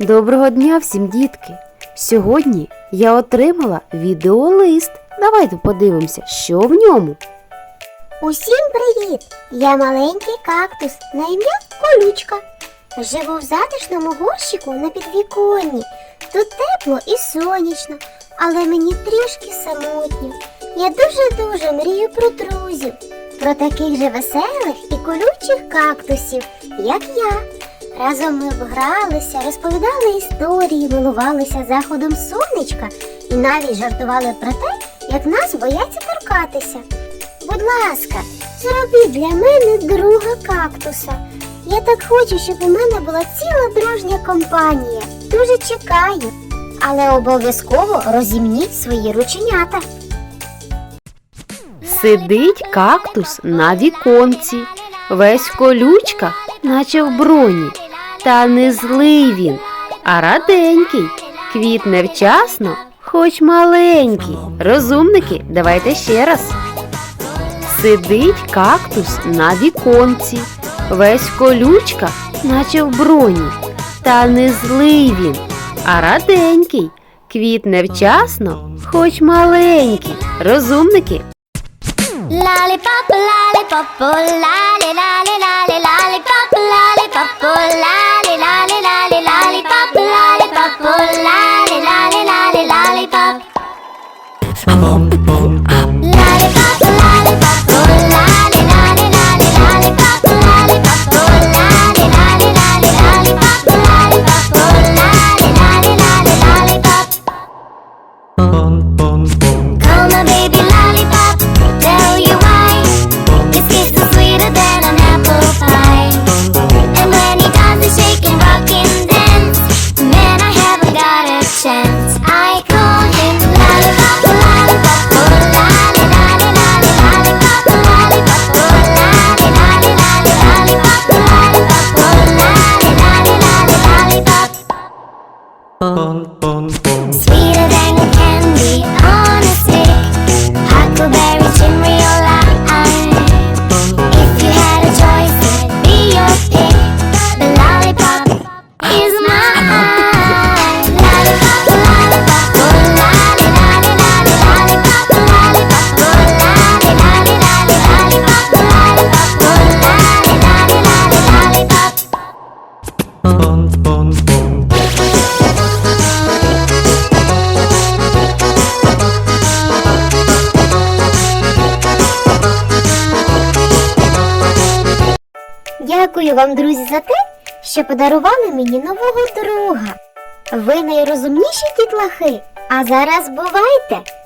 Доброго дня всім, дітки! Сьогодні я отримала відеолист. Давайте подивимося, що в ньому. Усім привіт! Я маленький кактус на ім'я Колючка. Живу в затишному горщику на підвіконні. Тут тепло і сонячно, але мені трішки самотньо. Я дуже-дуже мрію про друзів, про таких же веселих і колючих кактусів, як я. Разом ми б гралися, розповідали історії, милувалися заходом сонечка і навіть жартували про те, як нас бояться торкатися. Будь ласка, зробіть для мене друга кактуса. Я так хочу, щоб у мене була ціла дружня компанія. Дуже чекаю. Але обов'язково розімніть свої рученята. Сидить кактус на віконці, весь в колючках, наче в броні. Та не злий він, а раденький, квітне вчасно, хоч маленький. Розумники, давайте ще раз. Сидить кактус на віконці, весь в колючках, наче в броні. Та не злий він, а раденький, квітне вчасно, хоч маленький. Розумники, Lollipop, lollipop, oh, lolly, lolly, lolly, lollipop, lollipop, oh, lolly, lolly, lolly, lollipop, lollipop, oh, lolly, lolly, lolly, lollipop. Lollipop, lollipop, oh, lolly, lolly, lolly, lollipop, lollipop, oh, lolly, lolly, lolly, lollipop, lollipop, oh, lolly, lolly, lolly, lollipop. Call ball, ball. Дякую вам, друзі, за те, що подарували мені нового друга. Ви найрозумніші дітлахи. А зараз бувайте!